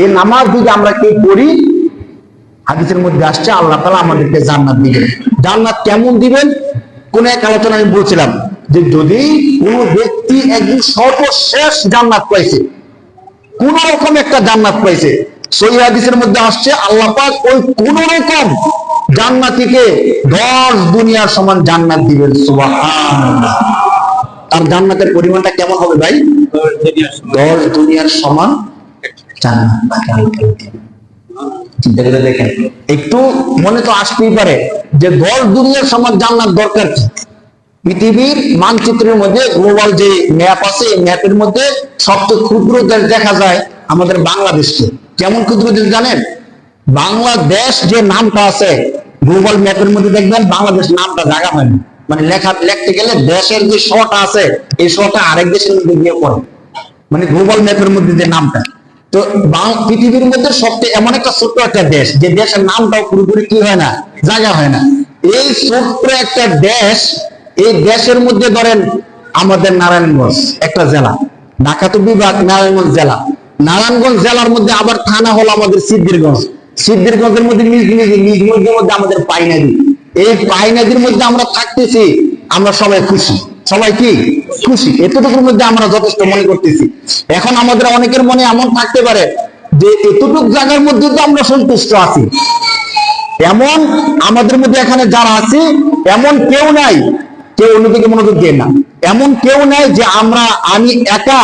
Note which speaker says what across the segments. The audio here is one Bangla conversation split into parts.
Speaker 1: এই নামাজ যদি আমরা কেউ পড়ি, হাদিসের মধ্যে আসছে, আল্লাহ তালা আমাদেরকে জান্নাত দিবেন। জান্নাত কেমন দিবেন? কোন এক আলোচনা আমি বলছিলাম যে যদি কোন ব্যক্তি একদিন সর্বশেষ জান্নাত পাইছে, কোন রকম একটা জান্নাত পাইছে, সই হাদিসের মধ্যে আসছে, আল্লাহ পাক ওই কোন রকম জান্নাতিকে দশ দুনিয়ার সমান জান্নাত দিবেন, সুবহানাল্লাহ। তার জান্নাতের পরিমাণটা কেমন হবে ভাই? দশ দুনিয়ার সমান তাআলা দিবেন। চিন্তা করে দেখেন একটু মনে তো আসতেই পারে যে দুনিয়ার জান্নাত দরকার কি? পৃথিবীর মানচিত্রের মধ্যে গ্লোবাল যে ম্যাপ আছে, এই ম্যাপের মধ্যে সবচেয়ে ক্ষুদ্র দেখা যায় আমাদের বাংলাদেশকে। কেমন ক্ষুদ্র দেশ জানেন? বাংলাদেশ যে নামটা আছে গ্লোবাল ম্যাপের মধ্যে দেখবেন বাংলাদেশ নামটা জায়গা হয়নি। মানে লেখা, লিখতে গেলে দেশের যে শটা আছে, এই শটা আরেক দেশের মধ্যে গিয়ে পড়ে। মানে গ্লোবাল ম্যাপের মধ্যে যে নামটা। তো পৃথিবীর মধ্যে সবচেয়ে এমন একটা ছোট্ট একটা দেশ, যে দেশের নামটাও পুরোপুরি কি হয় না, জায়গা হয় না। এই ছোট্ট একটা দেশ, এই দেশের মধ্যে ধরেন আমাদের নারায়ণগঞ্জ, একটা জেলা ঢাকা তো বিভাগ নারায়ণগঞ্জ জেলা। নারায়ণগঞ্জ জেলার মধ্যে আবার থানা হলো আমাদের সিদ্ধিরগঞ্জ। সিদ্ধিরগঞ্জের মধ্যে নিজ নিজ নিজ মধ্যে আমাদের পাই নদী এই পাই নদীর মধ্যে আমরা থাকতেছি, আমরা সবাই খুশি। সবাই কি? খুশি। এতটুকুর মধ্যে আমরা যথেষ্ট মনে করতেছি। এখন আমাদের অনেকের মনে এমন থাকতে পারে যে এতটুক জায়গার মধ্যে তো আমরা সন্তুষ্ট আছি। এমন আমাদের মধ্যে এখানে যারা আছে, এমন কেউ নাই, কেউ অন্যদিকে মনোযোগ দিয়ে না। এমন কেউ নাই যে আমরা, আমি একা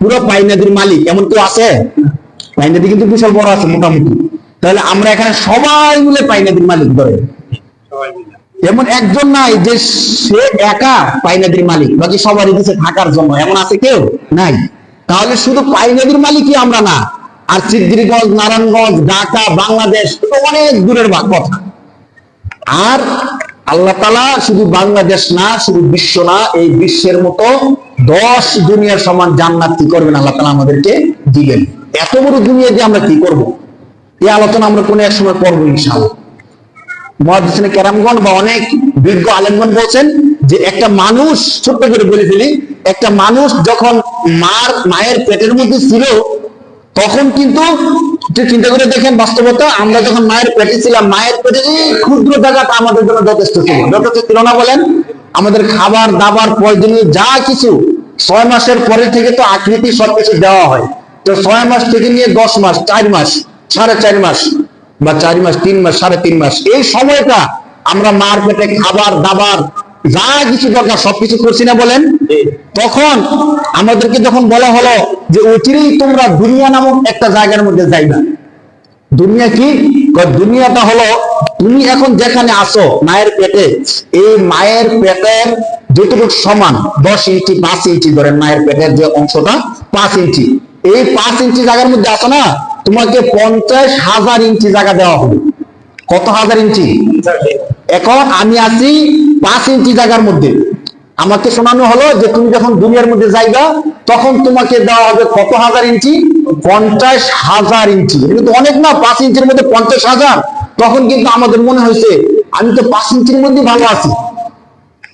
Speaker 1: পুরো পাইনাদির মালিক। এমন কেউ আছে? পাইনাদি কিন্তু বিশাল বড় আছে, মোটামুটি। তাহলে আমরা এখানে সবাই মিলে পাইনাদির মালিক ধরে। এমন একজন নাই যে সে একা পাইনাদির মালিক, বাকি সবারই দিচ্ছে থাকার জন্য। এমন আছে কেউ? নাই। তাহলে শুধু পাইনাদির মালিকই আমরা না, আর সিদ্ধিরগঞ্জ নারায়ণগঞ্জ, ঢাকা, বাংলাদেশ অনেক দূরের কথা। আর আল্লাহ তালা শুধু বাংলাদেশ না, শুধু বিশ্ব না, এই বিশ্বের মতো দশ দুনিয়ার সমান জান্নাত কি করবেন আল্লাহ তালা আমাদেরকে দিবেন। এত বড় দুনিয়া দিয়ে আমরা কি করব? এই আলোচনা আমরা কোনো এক সময় করব ইনশাআল্লাহ। মহাদিসিনে কেরামগণ বা অনেক বিজ্ঞ আলেমগণ বলছেন যে একটা মানুষ, ছোট্ট করে বলে ফেলি, একটা মানুষ যখন মার, মায়ের পেটের মধ্যে ছিল, তখন কিন্তু চিন্তা করে দেখেন বাস্তবতা, আমরা যখন মায়ের পেটে ছিলাম, মায়ের পেটে ক্ষুদ্র জায়গাটা আমাদের জন্য যথেষ্ট ছিল। যথেষ্ট ছিল না বলেন? আমাদের খাবার, দাবার, প্রয়োজনীয় যা কিছু, ছয় মাসের পরে থেকে তো আকৃতি সবকিছু দেওয়া হয়। তো ছয় মাস থেকে নিয়ে দশ মাস, চার মাস, সাড়ে চার মাস বা চার মাস তিন মাস সাড়ে তিন মাস। এই সময়টা আমরা মার পেটে খাবার দাবার যা কিছু দরকার সবকিছু করছি না বলেন? তখন আমাদেরকে যখন বলা হলো যে অচিরেই তোমরা দুনিয়া নামক একটা জায়গার মধ্যে যাইবা। দুনিয়া কি? দুনিয়াটা হলো তুমি এখন যেখানে আসো মায়ের পেটে এই মায়ের পেটের যতটুকু সমান দশ ইঞ্চি পাঁচ ইঞ্চি ধরেন মায়ের পেটের যে অংশটা পাঁচ ইঞ্চি। এই পাঁচ ইঞ্চি জায়গার মধ্যে আসো না? তোমাকে পঞ্চাশ হাজার ইঞ্চি জায়গা দেওয়া হবে। কত হাজার ইঞ্চি? এখন আমি আছি পাঁচ ইঞ্চি জায়গার মধ্যে। আমাকে শোনানো হলো যে তুমি যখন দুনিয়ার মধ্যে যাইবা, তখন তোমাকে দেওয়া হবে কত হাজার ইঞ্চি? পঞ্চাশ হাজার ইঞ্চি। কিন্তু অনেক না, পাঁচ ইঞ্চির মধ্যে পঞ্চাশ হাজার। তখন কিন্তু আমাদের মনে হয়েছে, আমি তো পাঁচ ইঞ্চির মধ্যে ভালো আছি।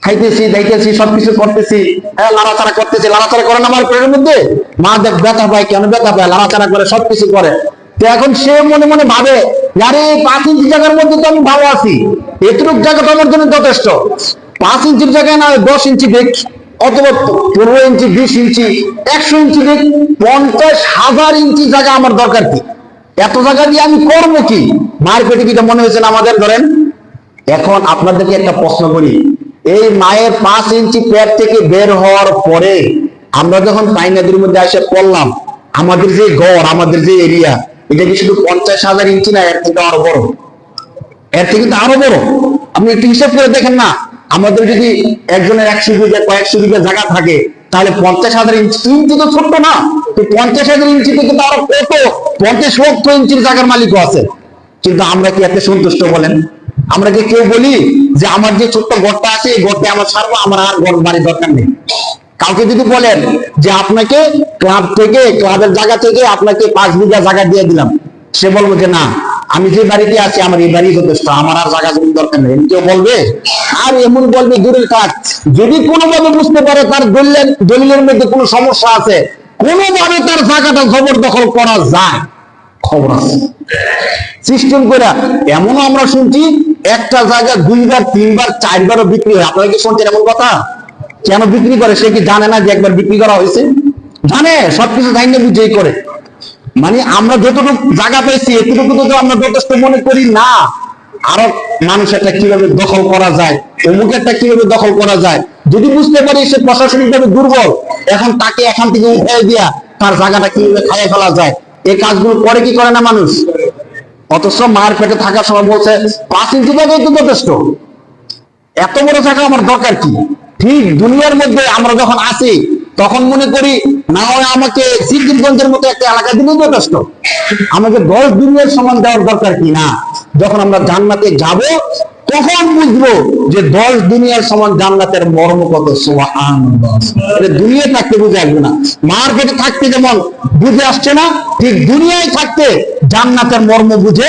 Speaker 1: খাইতেছি দাইতেছি সবকিছু করতেছি। হ্যাঁ লাড়াচাড়া করতেছি, লাড়াচাড়া করে না আমার পেটের মধ্যে? মা দেখ, ব্যথা পায় কেন? ব্যথা পায়, লাড়াচাড়া করে, সবকিছু করে। তো এখন সে মনে মনে ভাবে, আরে, পাঁচ ইঞ্চি জায়গার মধ্যে তো আমি ভালো আছি। এতটুক জায়গা আমার জন্য যথেষ্ট। পাঁচ ইঞ্চির জায়গায় না দশ ইঞ্চি দেখ, অথবা পনেরো ইঞ্চি, বিশ ইঞ্চি, একশো ইঞ্চি দেখ, পঞ্চাশ হাজার ইঞ্চি জায়গা আমার দরকার কি? এত জায়গা দিয়ে আমি করব কি? মায়ের পেটে কি মনে হয়েছে আমাদের? ধরেন, এখন আপনাদেরকে একটা প্রশ্ন করি। এই মায়ের পাঁচ ইঞ্চি পেট থেকে বের হওয়ার পরে আমরা যখন পাইনাদির মধ্যে এসে পড়লাম, আমাদের যে গড়, আমাদের যে এরিয়া এটা কি শুধু পঞ্চাশ হাজার ইঞ্চি না, এর থেকে আরও বড়? এর থেকে কিন্তু আরও বড়। আপনি একটু হিসাব করে দেখেন না, আমাদের যদি একজনের একশো বিঘা, কয়েকশো বিঘা জায়গা থাকে, তাহলে পঞ্চাশ হাজার ইঞ্চি ইঞ্চি তো ছোট্ট না, তো পঞ্চাশ হাজার ইঞ্চিতে কিন্তু আরও কত? পঞ্চাশ লক্ষ ইঞ্চির জায়গার মালিকও আছে। কিন্তু আমরা কি এতে সন্তুষ্ট বলেন? আমরা কি কেউ বলি যে আমার যে ছোট্ট ঘরটা আছে, এই ঘরটা আমার সারবো আমার আর ঘর বাড়ির দরকার নেই। কাউকে যদি বলেন যে আপনাকে ক্লাব থেকে, ক্লাবের জায়গা থেকে আপনাকে পাঁচ বিঘা জায়গা দিয়ে দিলাম, সে বলব যে না, আমি যে বাড়িতে আছি, আমার এই বাড়ি যথেষ্ট, আমার আর জায়গা জমি দরকার নেই। কেউ বলবে? আর এমন বলবে, দূরের কাজ। যদি কোনোভাবে বুঝতে পারে তার দলিলের দলিলের মধ্যে কোনো সমস্যা আছে, কোনোভাবে তার জায়গাটা জবরদখল করা যায়। খবর আছে। সিস্টেম করে, এমনও আমরা শুনছি, একটা জায়গা দুইবার, তিনবার, চারবারও বিক্রি হয়। আপনারা কি শুনছেন এমন কথা? কেন বিক্রি করে? সে কি জানে না যে একবার বিক্রি করা হয়েছে? জানে, সবকিছু জানি, বুঝেই করে। মানে আমরা যতটুকু জায়গা পেয়েছি, এতটুকু তো আমরা যথেষ্ট মনে করি না। আরও মানুষ একটা কীভাবে দখল করা যায়, অমুক একটা কীভাবে দখল করা যায়। যদি বুঝতে পারি সে প্রশাসনিকভাবে দুর্বল, এখন তাকে এখান থেকে উঠে দিয়া তার জায়গাটা কীভাবে খাইয়ে ফেলা যায়। এই কাজগুলো করে কি করে না মানুষ? অথচ মার পেটে থাকার সময় বলছে পাঁচ ইঞ্চি তো যথেষ্ট। এত বড় থাকা আমার দরকার কি? ঠিক দুনিয়ার মধ্যে আমরা যখন আসি তখন মনে করি, না হয় আমাকে সিদ্দিকগঞ্জের মতো একটা এলাকা দিলেই যথেষ্ট। আমাকে দশ দুনিয়ার সমান দেওয়ার দরকার কি না? যখন আমরা জান্নাতে যাব তখন বুঝব যে দশ দুনিয়ার সমান জান্নাতের মর্ম কত? সোহান এটা দুনিয়া থাকতে বুঝে আসবে না। মার্কেটে থাকতে যেমন বুঝে আসছে না, ঠিক দুনিয়ায় থাকতে জান্নাতের মর্ম বুঝে